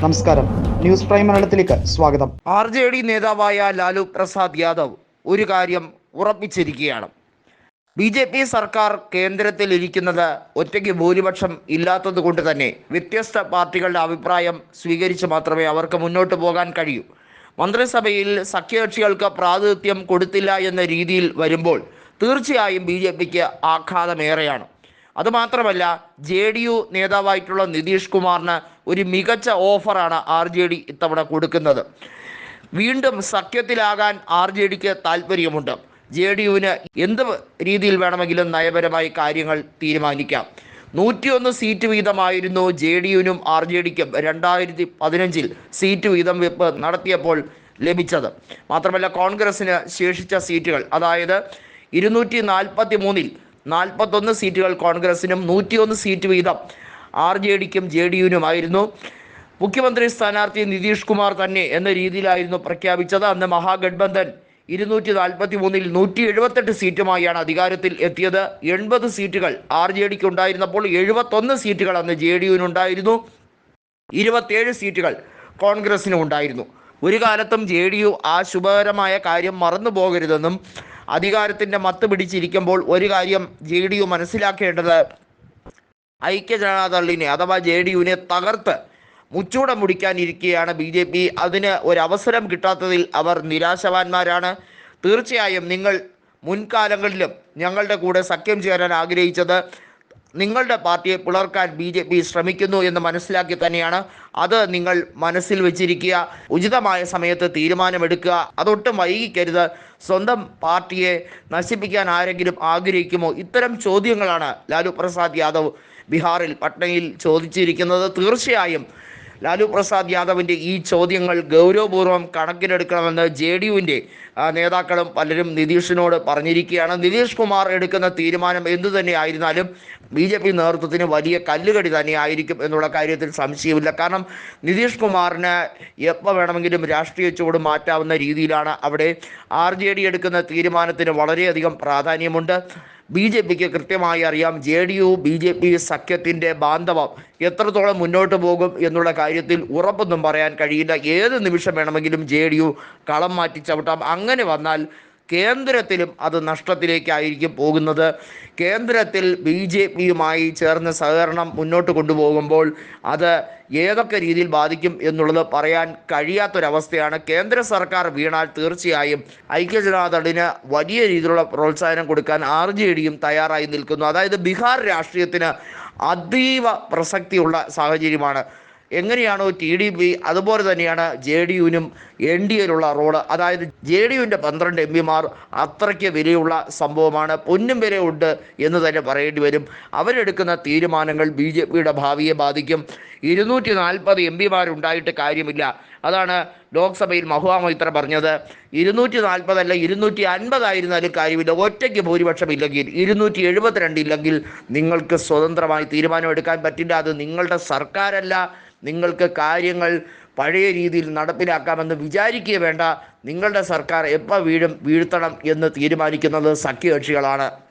നമസ്കാരം. News prime മലയാളത്തിലേക്ക് സ്വാഗതം. ആർ ജെ ഡി നേതാവായ ലാലു പ്രസാദ് യാദവ് ഒരു കാര്യം ഉറപ്പിച്ചിരിക്കുകയാണ്. ബി ജെ പി സർക്കാർ കേന്ദ്രത്തിൽ ഇരിക്കുന്നത് ഒറ്റയ്ക്ക് ഭൂരിപക്ഷം ഇല്ലാത്തത് കൊണ്ട് തന്നെ വ്യത്യസ്ത പാർട്ടികളുടെ അഭിപ്രായം സ്വീകരിച്ച് മാത്രമേ അവർക്ക് മുന്നോട്ട് പോകാൻ കഴിയൂ. മന്ത്രിസഭയിൽ സഖ്യകക്ഷികൾക്ക് പ്രാതിനിധ്യം കൊടുത്തില്ല എന്ന രീതിയിൽ വരുമ്പോൾ തീർച്ചയായും ബി ജെ പിക്ക് ആഘാതമേറെയാണ്. അതുമാത്രമല്ല ജെ ഡി യു നേതാവായിട്ടുള്ള നിതീഷ് കുമാറിന് ഒരു മികച്ച ഓഫറാണ് ആർ ജെ ഡി ഇത്തവണ കൊടുക്കുന്നത്. വീണ്ടും സഖ്യത്തിലാകാൻ ആർ ജെ ഡിക്ക് താല്പര്യമുണ്ട് ജെ ഡി യുവിന് എന്ത് രീതിയിൽ വേണമെങ്കിലും നയപരമായി കാര്യങ്ങൾ തീരുമാനിക്കാം. നൂറ്റിയൊന്ന് സീറ്റ് വീതമായിരുന്നു ജെ ഡി യുവിനും ആർ ജെ ഡിക്കും രണ്ടായിരത്തി പതിനഞ്ചിൽ സീറ്റ് വീതം വെപ്പ് നടത്തിയപ്പോൾ ലഭിച്ചത്. മാത്രമല്ല കോൺഗ്രസിന് ശേഷിച്ച സീറ്റുകൾ അതായത് ഇരുന്നൂറ്റി നാൽപ്പത്തി മൂന്നിൽ നാൽപ്പത്തൊന്ന് സീറ്റുകൾ കോൺഗ്രസിനും നൂറ്റിയൊന്ന് സീറ്റ് വീതം ആർ ജെ ഡിക്കും ജെ ഡി യുനുമായിരുന്നു മുഖ്യമന്ത്രി സ്ഥാനാർത്ഥി നിതീഷ് കുമാർ തന്നെ എന്ന രീതിയിലായിരുന്നു പ്രഖ്യാപിച്ചത്. അന്ന് മഹാഗഡ്ബന്ധൻ ഇരുന്നൂറ്റി നാൽപ്പത്തി മൂന്നിൽ നൂറ്റി എഴുപത്തെട്ട് സീറ്റുമായാണ് അധികാരത്തിൽ എത്തിയത്. എൺപത് സീറ്റുകൾ ആർ ജെ ഡിക്ക് ഉണ്ടായിരുന്നപ്പോൾ എഴുപത്തൊന്ന് സീറ്റുകൾ അന്ന് ജെ ഡി യുനുണ്ടായിരുന്നു ഇരുപത്തേഴ് സീറ്റുകൾ കോൺഗ്രസിനും ഉണ്ടായിരുന്നു. ഒരു കാലത്തും ജെ ഡി യു ആ ശുഭകരമായ കാര്യം മറന്നു പോകരുതെന്നും അധികാരത്തിന്റെ മത്ത് പിടിച്ചിരിക്കുമ്പോൾ ഒരു കാര്യം ജെ ഡി യു മനസ്സിലാക്കേണ്ടത് ഐക്യജനതാദളിനെ അഥവാ ജെ ഡി യുവിനെ തകർത്ത് മുച്ചൂടം മുടിക്കാനിരിക്കുകയാണ് ബി ജെ പി. അതിന് ഒരവസരം കിട്ടാത്തതിൽ അവർ നിരാശവാന്മാരാണ്. തീർച്ചയായും നിങ്ങൾ മുൻകാലങ്ങളിലും ഞങ്ങളുടെ കൂടെ സഖ്യം ചേരാൻ ആഗ്രഹിച്ചത് നിങ്ങളുടെ പാർട്ടിയെ പിളർക്കാൻ ബി ജെ പി ശ്രമിക്കുന്നു എന്ന് മനസ്സിലാക്കി തന്നെയാണ് അത് നിങ്ങൾ മനസ്സിൽ വെച്ചിരിക്കുക. ഉചിതമായ സമയത്ത് തീരുമാനമെടുക്കുക. അതൊട്ടും വൈകിക്കരുത്. സ്വന്തം പാർട്ടിയെ നശിപ്പിക്കാൻ ആരെങ്കിലും ആഗ്രഹിക്കുമോ? ഇത്തരം ചോദ്യങ്ങളാണ് ലാലു പ്രസാദ് യാദവ് ബീഹാറിൽ പട്നയിൽ ചോദിച്ചിരിക്കുന്നത്. തീർച്ചയായും ലാലു പ്രസാദ് യാദവിന്റെ ഈ ചോദ്യങ്ങൾ ഗൗരവപൂർവം കണക്കിലെടുക്കണമെന്ന് ജെ ഡി യുവിന്റെ നേതാക്കളും പലരും നിതീഷിനോട് പറഞ്ഞിരിക്കുകയാണ്. നിതീഷ് കുമാർ എടുക്കുന്ന തീരുമാനം എന്തു തന്നെ ആയിരുന്നാലും ബി ജെ പി നേതൃത്വത്തിന് വലിയ കല്ലുകടി തന്നെ ആയിരിക്കും എന്നുള്ള കാര്യത്തിൽ സംശയമില്ല. കാരണം നിതീഷ് കുമാറിന് എപ്പോൾ വേണമെങ്കിലും രാഷ്ട്രീയ ചൂട് മാറ്റാവുന്ന രീതിയിലാണ് അവിടെ ആർ ജെ ഡി എടുക്കുന്ന തീരുമാനത്തിന് വളരെയധികം പ്രാധാന്യമുണ്ട്. ബി ജെ പിക്ക് കൃത്യമായി അറിയാം. J D U B J P സഖ്യത്തിന്റെ ബാന്ധവം എത്രത്തോളം മുന്നോട്ട് പോകും എന്നുള്ള കാര്യത്തിൽ ഉറപ്പൊന്നും പറയാൻ കഴിയില്ല. ഏത് നിമിഷം വേണമെങ്കിലും ജെ ഡി യു കളം മാറ്റി ചവിട്ടാം. അങ്ങനെ വന്നാൽ കേന്ദ്രത്തിലും അത് നഷ്ടത്തിലേക്കായിരിക്കും പോകുന്നത്. കേന്ദ്രത്തിൽ ബി ജെ പിയുമായി ചേർന്ന് സഹകരണം മുന്നോട്ട് കൊണ്ടുപോകുമ്പോൾ അത് ഏതൊക്കെ രീതിയിൽ ബാധിക്കും എന്നുള്ളത് പറയാൻ കഴിയാത്തൊരവസ്ഥയാണ്. കേന്ദ്ര സർക്കാർ വീണാൽ തീർച്ചയായും ഐക്യജനതാദളിന് വലിയ രീതിയിലുള്ള പ്രോത്സാഹനം കൊടുക്കാൻ ആർ ജെ ഡിയും തയ്യാറായി നിൽക്കുന്നു. അതായത് ബീഹാർ രാഷ്ട്രീയത്തിന് അതീവ പ്രസക്തിയുള്ള സാഹചര്യമാണ്. എങ്ങനെയാണോ ടി ഡി പി അതുപോലെ തന്നെയാണ് ജെ ഡി യുവിനും എൻ ഡി എയിലുള്ള റോൾ. അതായത് ജെ ഡി യുവിന്റെ പന്ത്രണ്ട് എം പിമാർ അത്രയ്ക്ക് വിലയുള്ള സംഭവമാണ്. പൊന്നും വില ഉണ്ട് എന്ന് തന്നെ പറയേണ്ടി വരും. അവരെടുക്കുന്ന തീരുമാനങ്ങൾ ബി ജെ പിയുടെ ഭാവിയെ ബാധിക്കും. ഇരുന്നൂറ്റി നാൽപ്പത് എം പിമാരുണ്ടായിട്ട് കാര്യമില്ല. അതാണ് ലോക്സഭയിൽ മഹുവാമൈത്ര പറഞ്ഞത്. ഇരുന്നൂറ്റി നാൽപ്പതല്ല ഇരുന്നൂറ്റി അൻപതായിരുന്നാലും കാര്യമില്ല. ഒറ്റയ്ക്ക് ഭൂരിപക്ഷം ഇല്ലെങ്കിൽ ഇരുന്നൂറ്റി എഴുപത്തിരണ്ട് ഇല്ലെങ്കിൽ നിങ്ങൾക്ക് സ്വതന്ത്രമായി തീരുമാനമെടുക്കാൻ പറ്റില്ല. അത് നിങ്ങളുടെ സർക്കാരല്ല. നിങ്ങൾക്ക് കാര്യങ്ങൾ പഴയ രീതിയിൽ നടപ്പിലാക്കാമെന്ന് വിചാരിക്കുക വേണ്ട. നിങ്ങളുടെ സർക്കാർ എപ്പോൾ വീഴും വീഴ്ത്തണം എന്ന് തീരുമാനിക്കുന്നത് സഖ്യകക്ഷികളാണ്.